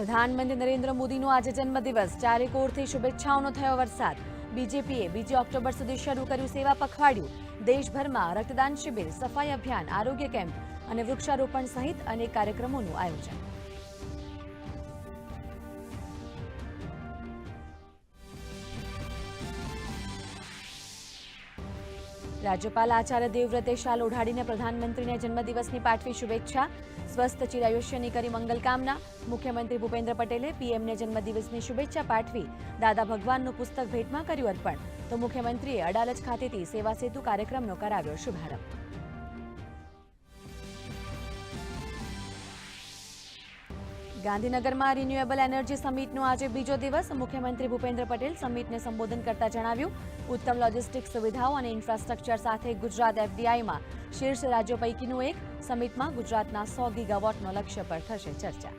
પ્રધાનમંત્રી નરેન્દ્ર મોદીનો આજે જન્મદિવસ. ચારે કોરથી શુભેચ્છાઓનો થયો વરસાદ. બીજેપીએ બીજી ઓક્ટોબર સુધી શરૂ કર્યું સેવા પખવાડિયું. દેશભરમાં રક્તદાન શિબિર, સફાઈ અભિયાન, આરોગ્ય કેમ્પ અને વૃક્ષારોપણ સહિત અનેક કાર્યક્રમોનું આયોજન. રાજ્યપાલ આચાર્ય દેવવ્રતે શાલ ઓઢાડીને પ્રધાનમંત્રીને જન્મદિવસની પાઠવી શુભેચ્છા. સ્વસ્થ ચિરાયુષ્યની કરી મંગલકામના મુખ્યમંત્રી ભૂપેન્દ્ર પટેલે પીએમને જન્મદિવસની શુભેચ્છા પાઠવી. દાદા ભગવાનનું પુસ્તક ભેટમાં કર્યું અર્પણ. તો મુખ્યમંત્રીએ અડાલજ ખાતેથી સેવા સેતુ કાર્યક્રમનો કરાવ્યો શુભારંભ. ગાંધીનગરમાં રિન્યુએબલ એનર્જી સમિટનો આજે બીજો દિવસ મુખ્યમંત્રી ભૂપેન્દ્ર પટેલ સમિટને સંબોધન કરતા જણાવ્યું, ઉત્તમ લોજિસ્ટિક સુવિધાઓ અને ઇન્ફ્રાસ્ટ્રક્ચર સાથે ગુજરાત એફડીઆઈમાં શીર્ષ રાજ્યો પૈકીનું એક સમિટમાં ગુજરાતના સો ગીગાવોટનો લક્ષ્ય પર થશે ચર્ચા.